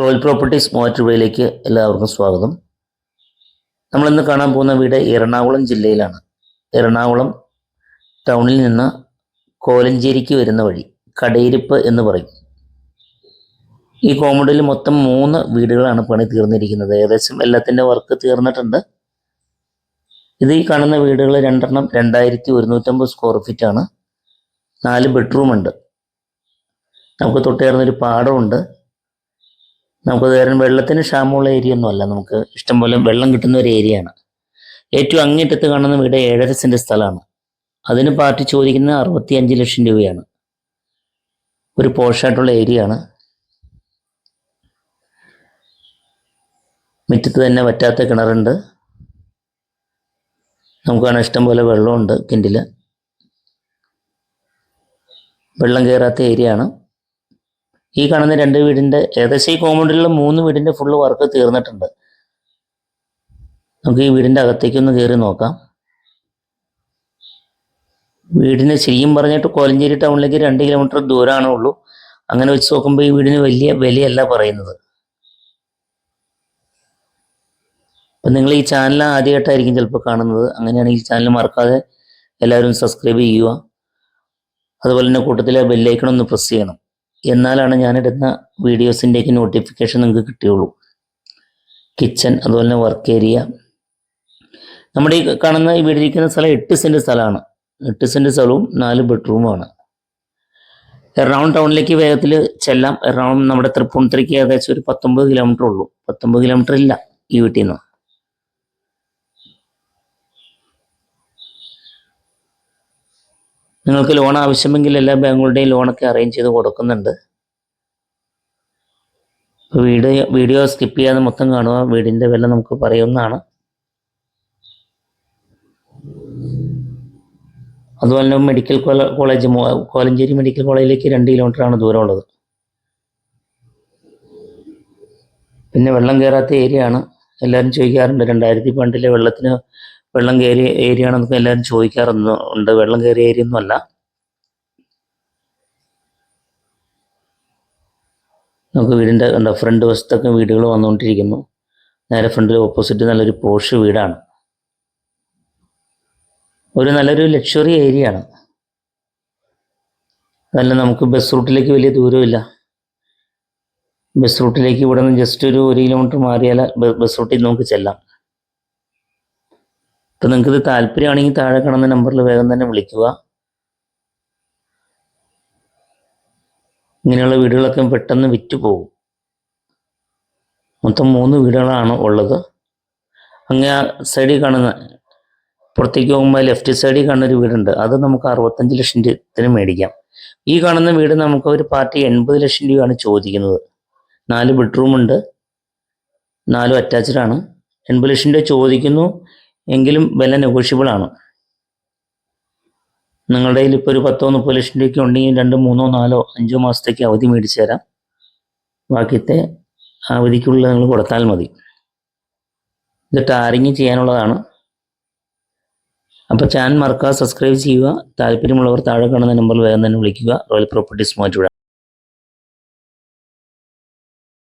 Royal properties മൂവാറ്റുപുഴയിലേക്ക് എല്ലാവർക്കും സ്വാഗതം. നമ്മളിന്ന് കാണാൻ പോകുന്ന വീട് എറണാകുളം ജില്ലയിലാണ്. എറണാകുളം ടൗണിൽ നിന്ന് കോലഞ്ചേരിക്ക് വരുന്ന വഴി കടയിരിപ്പ് എന്ന് പറയും. ഈ കോമഡിയിൽ മൊത്തം മൂന്ന് വീടുകളാണ് പണി തീർന്നിരിക്കുന്നത്. ഏകദേശം എല്ലാത്തിന്റെ വർക്ക് തീർന്നിട്ടുണ്ട്. ഇത് ഈ കാണുന്ന വീടുകൾ രണ്ടെണ്ണം രണ്ടായിരത്തി ഒരുന്നൂറ്റമ്പത് സ്ക്വയർ ഫീറ്റ് ആണ്. നാല് ബെഡ്റൂം ഉണ്ട്. നമുക്ക് തൊട്ടേർന്നൊരു പാടമുണ്ട് നമുക്ക് വേറെ വെള്ളത്തിന് ക്ഷാമമുള്ള ഏരിയ ഒന്നും അല്ല. നമുക്ക് ഇഷ്ടംപോലെ വെള്ളം കിട്ടുന്ന ഒരു ഏരിയയാണ് ഏറ്റവും അങ്ങേറ്റത്ത് കാണുന്ന വീട് ഏഴര സെന്റ് സ്ഥലമാണ്. അതിന് പാർട്ടി ചോദിക്കുന്ന അറുപത്തി അഞ്ച് ലക്ഷം രൂപയാണ്. ഒരു പോഷായിട്ടുള്ള ഏരിയ ആണ്. മുറ്റത്ത് തന്നെ വറ്റാത്ത കിണറുണ്ട്. നമുക്ക് കാണാൻ ഇഷ്ടംപോലെ വെള്ളമുണ്ട് കിൻഡിൽ വെള്ളം കയറാത്ത ഏരിയ ആണ്. ഈ കാണുന്ന രണ്ട് വീടിന്റെ ഏകദേശം ഈ കോമ്പൗണ്ടിലുള്ള മൂന്ന് വീടിന്റെ ഫുള്ള് വർക്ക് തീർന്നിട്ടുണ്ട്. നമുക്ക് ഈ വീടിന്റെ അകത്തേക്ക് ഒന്ന് കയറി നോക്കാം. വീടിന് ശരിക്കും പറഞ്ഞിട്ട് കോലഞ്ചേരി ടൗണിലേക്ക് രണ്ട് കിലോമീറ്റർ ദൂരമാണേ ഉള്ളൂ. അങ്ങനെ വെച്ച് നോക്കുമ്പോൾ ഈ വീടിന് വലിയ വിലയല്ല പറയുന്നത്. അപ്പം നിങ്ങൾ ഈ ചാനൽ ആദ്യമായിട്ടായിരിക്കും ചിലപ്പോൾ കാണുന്നത്. അങ്ങനെയാണെങ്കിൽ ഈ ചാനൽ മറക്കാതെ എല്ലാവരും സബ്സ്ക്രൈബ് ചെയ്യുക. അതുപോലെ തന്നെ കൂട്ടത്തിലെ ബെല്ലൈക്കൺ ഒന്ന് പ്രസ് ചെയ്യണം. എന്നാലാണ് ഞാനിടുന്ന വീഡിയോസിന്റെയൊക്കെ നോട്ടിഫിക്കേഷൻ നിങ്ങൾക്ക് കിട്ടിയുള്ളൂ. കിച്ചൺ അതുപോലെ തന്നെ വർക്ക് ഏരിയ നമ്മുടെ ഈ കാണുന്ന ഈ വീടിരിക്കുന്ന സ്ഥലം എട്ട് സെന്റ് സ്ഥലമാണ്. എട്ട് സെന്റ് സ്ഥലവും നാല് ബെഡ്റൂമാണ് എറണാകുളം ടൗണിലേക്ക് വേഗത്തിൽ ചെല്ലാം. എറണാകുളം നമ്മുടെ തൃപ്പൂണിത്തുറയ്ക്ക് ഏകദേശം ഒരു പത്തൊമ്പത് കിലോമീറ്റർ ഉള്ളൂ. പത്തൊമ്പത് കിലോമീറ്റർ ഇല്ല ഈ വീട്ടിൽ നിന്ന് നിങ്ങൾക്ക് ലോൺ ആവശ്യമെങ്കിൽ എല്ലാ ബാങ്കുകളുടെയും ലോണൊക്കെ അറേഞ്ച് ചെയ്ത് കൊടുക്കുന്നുണ്ട്. വീട് വീഡിയോ സ്കിപ്പ് ചെയ്യാതെ മൊത്തം കാണുക. വീടിന്റെ വില നമുക്ക് പറയുന്നതാണ്. അതുപോലെ തന്നെ മെഡിക്കൽ കോളേജ് കോലഞ്ചേരി മെഡിക്കൽ കോളേജിലേക്ക് രണ്ട് കിലോമീറ്ററാണ് ദൂരമുള്ളത്. പിന്നെ വെള്ളം കയറാത്ത ഏരിയ ആണ് എല്ലാവരും ചോദിക്കാറുണ്ട് രണ്ടായിരത്തി പണ്ടിലെ വെള്ളത്തിന് വെള്ളം കയറിയ ഏരിയ ആണെന്നൊക്കെ എല്ലാവരും ചോദിക്കാറുണ്ട്. ഉണ്ട്. വെള്ളം കയറിയ ഏരിയ ഒന്നും അല്ല. നമുക്ക് വീടിന്റെ എന്താ ഫ്രണ്ട് വശത്തൊക്കെ വീടുകൾ വന്നുകൊണ്ടിരിക്കുന്നു. നേരെ ഫ്രണ്ടിൽ ഓപ്പോസിറ്റ് നല്ലൊരു പോഷ് വീടാണ്. ഒരു നല്ലൊരു ലക്ഷറി ഏരിയ ആണ് അതല്ല നമുക്ക് ബസ് റൂട്ടിലേക്ക് വലിയ ദൂരമില്ല. ബസ് റൂട്ടിലേക്ക് ഇവിടെ നിന്ന് ജസ്റ്റ് ഒരു ഒരു കിലോമീറ്റർ മാറിയാൽ ബസ് റൂട്ടിൽ നമുക്ക് ചെല്ലാം. ഇപ്പം നിങ്ങൾക്ക് ഇത് താല്പര്യമാണെങ്കിൽ താഴെ കാണുന്ന നമ്പറിൽ വേഗം തന്നെ വിളിക്കുക. ഇങ്ങനെയുള്ള വീടുകളൊക്കെ പെട്ടെന്ന് വിറ്റ് പോകും. മൊത്തം മൂന്ന് വീടുകളാണ് ഉള്ളത്. അങ്ങ് സൈഡിൽ കാണുന്ന പുറത്തേക്ക് പോകുമ്പോൾ ലെഫ്റ്റ് സൈഡിൽ കാണുന്ന ഒരു വീടുണ്ട്. അത് നമുക്ക് അറുപത്തഞ്ച് ലക്ഷം രൂപത്തിന് മേടിക്കാം. ഈ കാണുന്ന വീട് നമുക്ക് ഒരു പാർട്ടി എൺപത് ലക്ഷം രൂപയാണ് ചോദിക്കുന്നത്. നാല് ബെഡ്റൂമുണ്ട് നാലും അറ്റാച്ച്ഡ് ആണ്. എൺപത് ലക്ഷം രൂപ ചോദിക്കുന്നു. എങ്കിലും വില നെഗോഷ്യബിൾ ആണ്. നിങ്ങളുടെ കയ്യിൽ ഇപ്പോൾ ഒരു പത്തോ മുപ്പത് ലക്ഷം രൂപയ്ക്ക് ഉണ്ടെങ്കിൽ രണ്ട് മൂന്നോ നാലോ അഞ്ചോ മാസത്തേക്ക് അവധി മേടിച്ചു തരാം. ബാക്കിയത്തെ അവധിക്കുള്ള നിങ്ങൾ കൊടുത്താൽ മതി. ഇത് ടാറിങ് ചെയ്യാനുള്ളതാണ്. അപ്പോൾ ചാനൽ മറക്കാതെ സബ്സ്ക്രൈബ് ചെയ്യുക. താല്പര്യമുള്ളവർ താഴെ കാണുന്ന നമ്പറിൽ വേഗം തന്നെ വിളിക്കുക. റോയൽ പ്രോപ്പർട്ടീസ് മാറ്റുക